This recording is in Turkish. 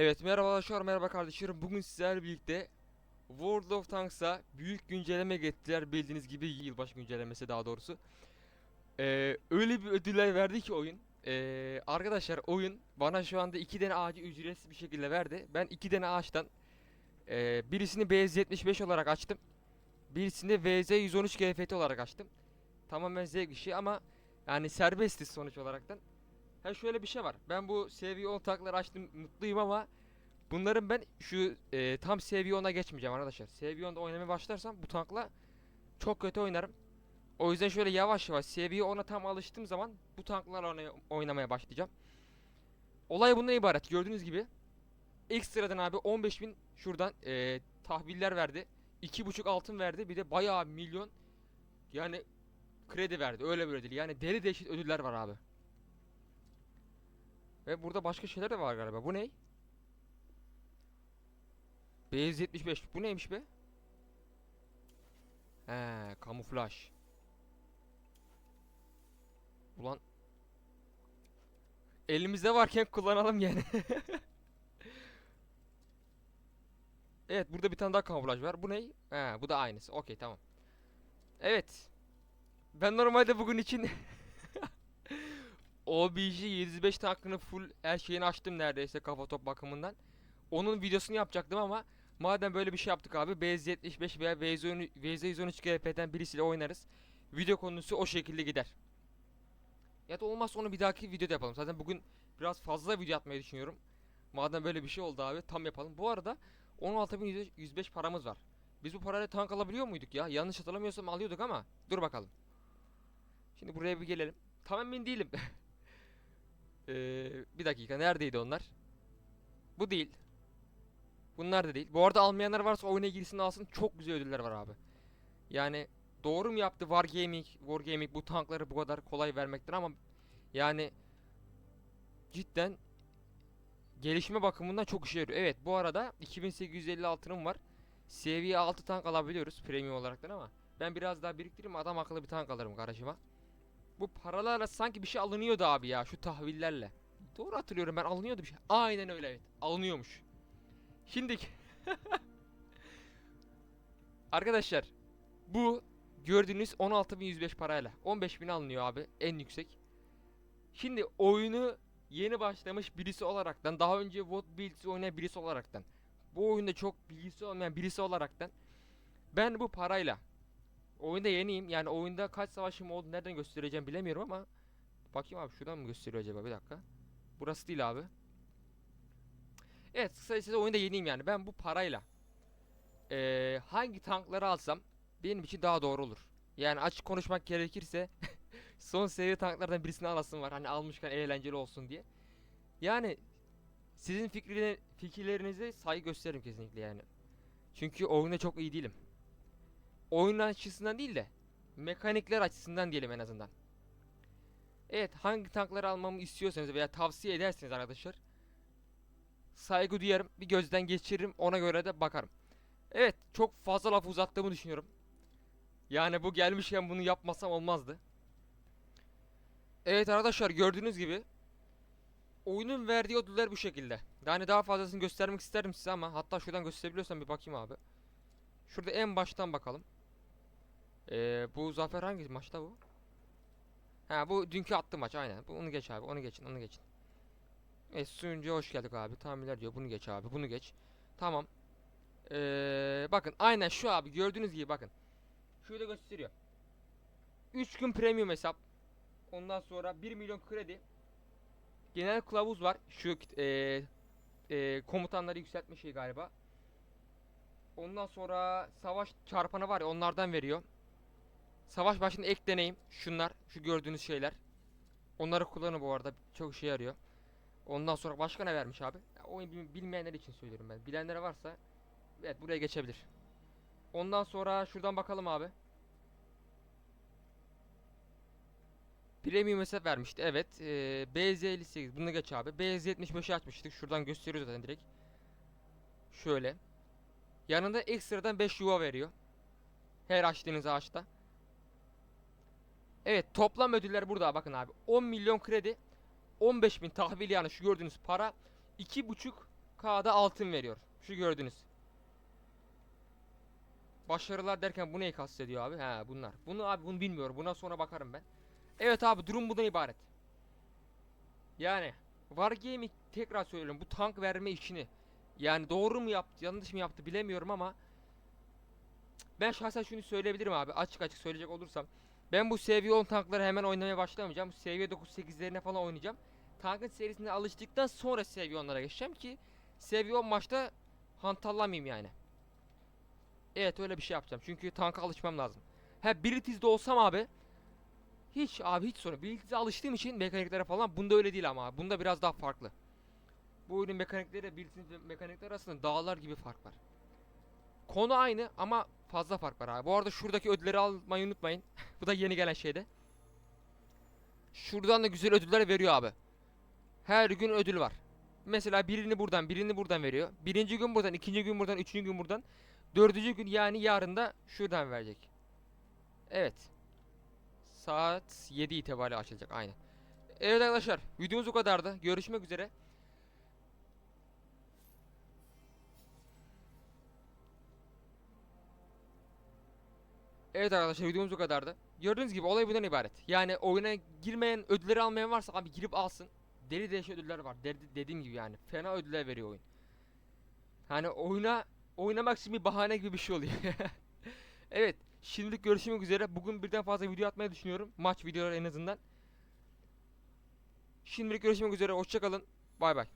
Evet merhaba arkadaşlar merhaba kardeşlerim. Bugün sizlerle birlikte World of Tanks'a büyük güncelleme getirdiler. Bildiğiniz gibi yılbaşı güncellemesi daha doğrusu. Ee, Öyle bir ödüller verdi ki oyun. Ee, Arkadaşlar oyun bana şu anda iki tane ağacı ücretsiz bir şekilde verdi. Ben iki tane ağaçtan ee, Birisini BZ75 olarak açtım. Birisini VZ113 GFT olarak açtım. Tamamen zevk işi ama yani serbestiz sonuç olaraktan Ha şöyle bir şey var. Ben bu seviye 10 takları açtım mutluyum ama bunların ben şu e, tam seviye 10'a geçmeyeceğim arkadaşlar. Seviye 10'da oynamaya başlarsam bu tankla çok kötü oynarım. O yüzden şöyle yavaş yavaş seviye 10'a tam alıştığım zaman bu tanklarla oynamaya başlayacağım. Olay bundan ibaret. Gördüğünüz gibi ekstradan abi 15.000 şuradan e, tahviller verdi. 2.5 altın verdi. Bir de bayağı milyon yani kredi verdi. Öyle böyle değil. Yani deli deşit ödüller var abi. Ve burada başka şeyler de var galiba. Bu ne? Beyaz 75. Bu neymiş be? He, kamuflaj. Ulan elimizde varken kullanalım yani. evet, burada bir tane daha kamuflaj var. Bu ne? He, bu da aynısı. Okey, tamam. Evet. Ben normalde bugün için OBJ 705 tankını full her şeyini açtım neredeyse kafa top bakımından. Onun videosunu yapacaktım ama madem böyle bir şey yaptık abi BZ75 veya VZ113 GP'den birisiyle oynarız. Video konusu o şekilde gider. Ya da olmazsa onu bir dahaki videoda yapalım. Zaten bugün biraz fazla video atmayı düşünüyorum. Madem böyle bir şey oldu abi tam yapalım. Bu arada 16.105 paramız var. Biz bu parayla tank alabiliyor muyduk ya? Yanlış hatırlamıyorsam alıyorduk ama dur bakalım. Şimdi buraya bir gelelim. Tam emin değilim. Ee, bir dakika neredeydi onlar? Bu değil. Bunlar da değil. Bu arada almayanlar varsa oyuna girsin alsın. Çok güzel ödüller var abi. Yani doğru mu yaptı Wargaming, Wargaming bu tankları bu kadar kolay vermekten ama yani cidden gelişme bakımından çok işe yarıyor. Evet bu arada 2850 altınım var. Seviye 6 tank alabiliyoruz premium olaraktan ama ben biraz daha biriktiririm adam akıllı bir tank alırım garajıma. Bu paralarla sanki bir şey alınıyordu abi ya şu tahvillerle. Doğru hatırlıyorum ben alınıyordu bir şey. Aynen öyle evet. Alınıyormuş. Şimdi Arkadaşlar bu gördüğünüz 16.105 parayla 15.000 alınıyor abi en yüksek. Şimdi oyunu yeni başlamış birisi olaraktan daha önce What Builds oynayan birisi olaraktan bu oyunda çok bilgisi olmayan birisi olaraktan ben bu parayla Oyunda yeniyim. Yani oyunda kaç savaşım oldu nereden göstereceğim bilemiyorum ama bakayım abi şuradan mı gösteriyor acaba bir dakika. Burası değil abi. Evet kısacası oyunda yeniyim yani. Ben bu parayla eee, hangi tankları alsam benim için daha doğru olur. Yani açık konuşmak gerekirse son seviye tanklardan birisini alasım var. Hani almışken eğlenceli olsun diye. Yani sizin fikrine, fikirlerinize saygı gösteririm kesinlikle yani. Çünkü oyunda çok iyi değilim oyun açısından değil de mekanikler açısından diyelim en azından. Evet hangi tankları almamı istiyorsanız veya tavsiye ederseniz arkadaşlar saygı duyarım bir gözden geçiririm ona göre de bakarım. Evet çok fazla laf uzattığımı düşünüyorum. Yani bu gelmişken bunu yapmasam olmazdı. Evet arkadaşlar gördüğünüz gibi oyunun verdiği ödüller bu şekilde. Yani daha fazlasını göstermek isterim size ama hatta şuradan gösterebiliyorsam bir bakayım abi. Şurada en baştan bakalım. Ee, bu zafer hangi maçta bu? Ha bu dünkü attı maç aynen. Bu, onu geç abi. Onu geçin. Onu geçin. Evet sunucuya hoş geldik abi. Tahminler diyor. Bunu geç abi. Bunu geç. Tamam. Ee, bakın aynen şu abi. Gördüğünüz gibi bakın. Şurada gösteriyor. 3 gün premium hesap. Ondan sonra 1 milyon kredi. Genel kılavuz var. Şu e, e, komutanları yükseltme şey galiba. Ondan sonra savaş çarpanı var ya onlardan veriyor. Savaş başında ek deneyim. Şunlar, şu gördüğünüz şeyler. Onları kullanın bu arada. Çok işe yarıyor. Ondan sonra başka ne vermiş abi? Oyun bil- bilmeyenler için söylüyorum ben. Bilenlere varsa evet buraya geçebilir. Ondan sonra şuradan bakalım abi. Premium hesap vermişti. Evet. Ee, BZ58 bunu geç abi. BZ75'i açmıştık. Şuradan gösteriyor zaten direkt. Şöyle. Yanında ekstradan 5 yuva veriyor. Her açtığınız ağaçta. Evet toplam ödüller burada bakın abi. 10 milyon kredi. 15 bin tahvil yani şu gördüğünüz para. 2,5 K'da altın veriyor. Şu gördünüz. Başarılar derken bu neyi kastediyor abi? He bunlar. Bunu abi bunu bilmiyorum. Buna sonra bakarım ben. Evet abi durum bundan ibaret. Yani Wargaming tekrar söylüyorum bu tank verme işini yani doğru mu yaptı yanlış mı yaptı bilemiyorum ama ben şahsen şunu söyleyebilirim abi açık açık söyleyecek olursam ben bu seviye 10 tankları hemen oynamaya başlamayacağım. Seviye 9-8'lerine falan oynayacağım. Tankın serisine alıştıktan sonra seviye 10'lara geçeceğim ki seviye 10 maçta hantallamayayım yani. Evet öyle bir şey yapacağım. Çünkü tanka alışmam lazım. Ha Britiz'de olsam abi hiç abi hiç sorun. Britiz'e alıştığım için mekaniklere falan bunda öyle değil ama abi. Bunda biraz daha farklı. Bu oyunun mekanikleri Britiz ve mekanikler arasında dağlar gibi fark var. Konu aynı ama fazla fark var abi. Bu arada şuradaki ödülleri almayı unutmayın. Bu da yeni gelen şeyde. Şuradan da güzel ödüller veriyor abi. Her gün ödül var. Mesela birini buradan, birini buradan veriyor. Birinci gün buradan, ikinci gün buradan, üçüncü gün buradan. Dördüncü gün yani yarın da şuradan verecek. Evet. Saat 7 itibariyle açılacak aynen. Evet arkadaşlar videomuz bu kadardı. Görüşmek üzere. Evet arkadaşlar videomuz bu kadardı. Gördüğünüz gibi olay bundan ibaret. Yani oyuna girmeyen ödülleri almayan varsa abi girip alsın. Deli değişik ödüller var. Dedi- dediğim gibi yani. Fena ödüller veriyor oyun. Hani oyuna oynamak için bir bahane gibi bir şey oluyor. evet. Şimdilik görüşmek üzere. Bugün birden fazla video atmayı düşünüyorum. Maç videoları en azından. Şimdilik görüşmek üzere. Hoşçakalın. Bay bay.